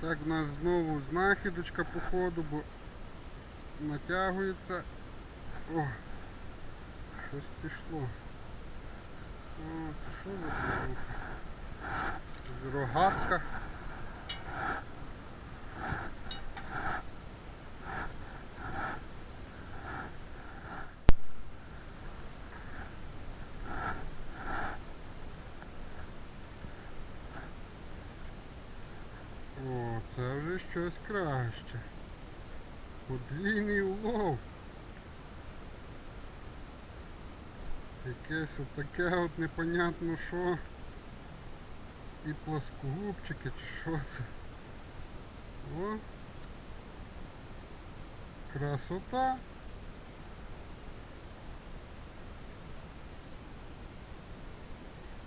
Так, в нас знову знахідочка по ходу, бо натягується. О! Щось пішло. О, це що за движуха? Рогатка. О, щось краще. Подвійний улов. Якесь отаке от непонятно що. І плоскогубчики чи що це. О. Красота.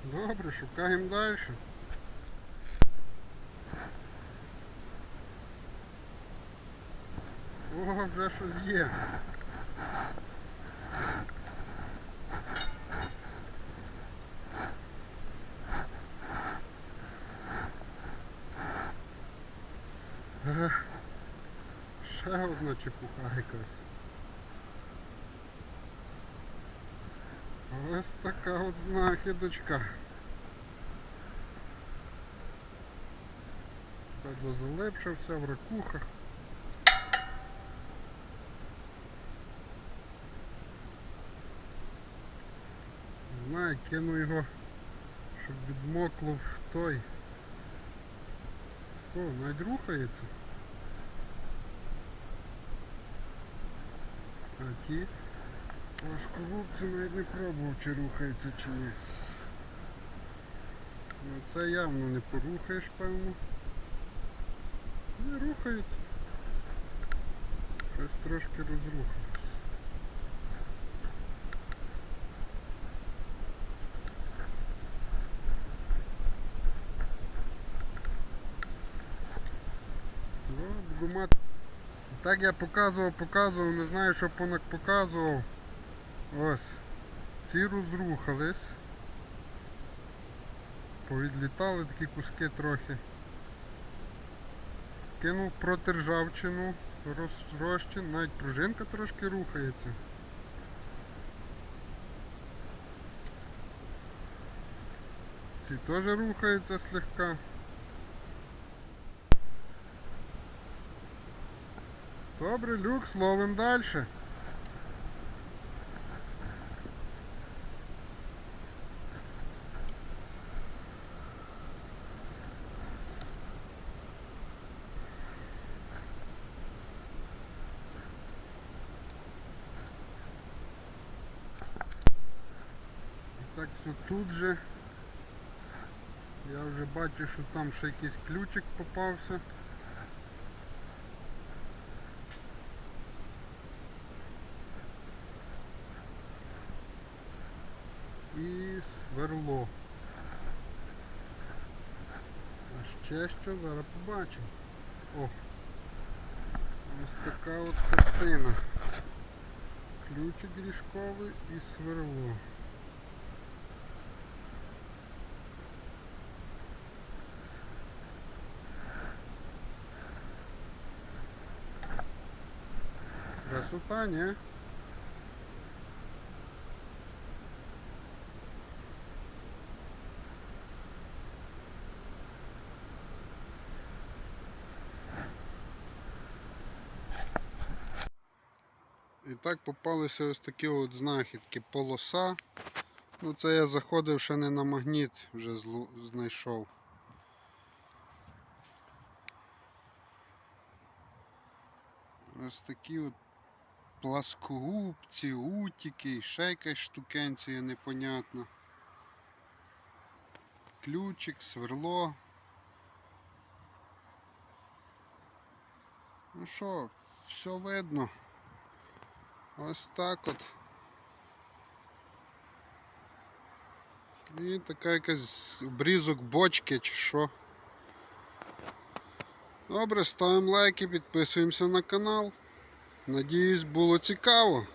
Добре, шукаємо далі. О, вже щось є. Ех, Ще одна чепуха якась. Ось така от знахідочка. Правда, залипшився в ракухах. Не знаю, кину його, щоб відмокло в той. О, навіть рухається. А ті плоскогубці навіть не пробував, чи рухається, чи ні. Ну це явно не порухаєш, певно. Не рухається. Щось трошки розрухається. Так я показував, показував, не знаю, що понак показував. Ось. Ці розрухались. Повідлітали такі куски трохи. Кинув проти ржавчину, роз- навіть пружинка трошки рухається. Ці теж рухаються слегка. Добре, люкс, ловим далі. Так, все тут же. Я вже бачу, що там ще якийсь ключик попався. І сверло. А ще що зараз побачимо. О! Ось така от картина. Ключик ріжковий і сверло. Красота, не? І так попалися ось такі от знахідки полоса. Ну це я заходив ще не на магніт, вже знайшов. Ось такі от пласкогубці, утіки, ще якась штукенція непонятна. Ключик, сверло. Ну що, все видно. Ось так от. І така якась обрізок бочки чи що. Добре, ставимо лайки, підписуємося на канал. Надіюсь, було цікаво.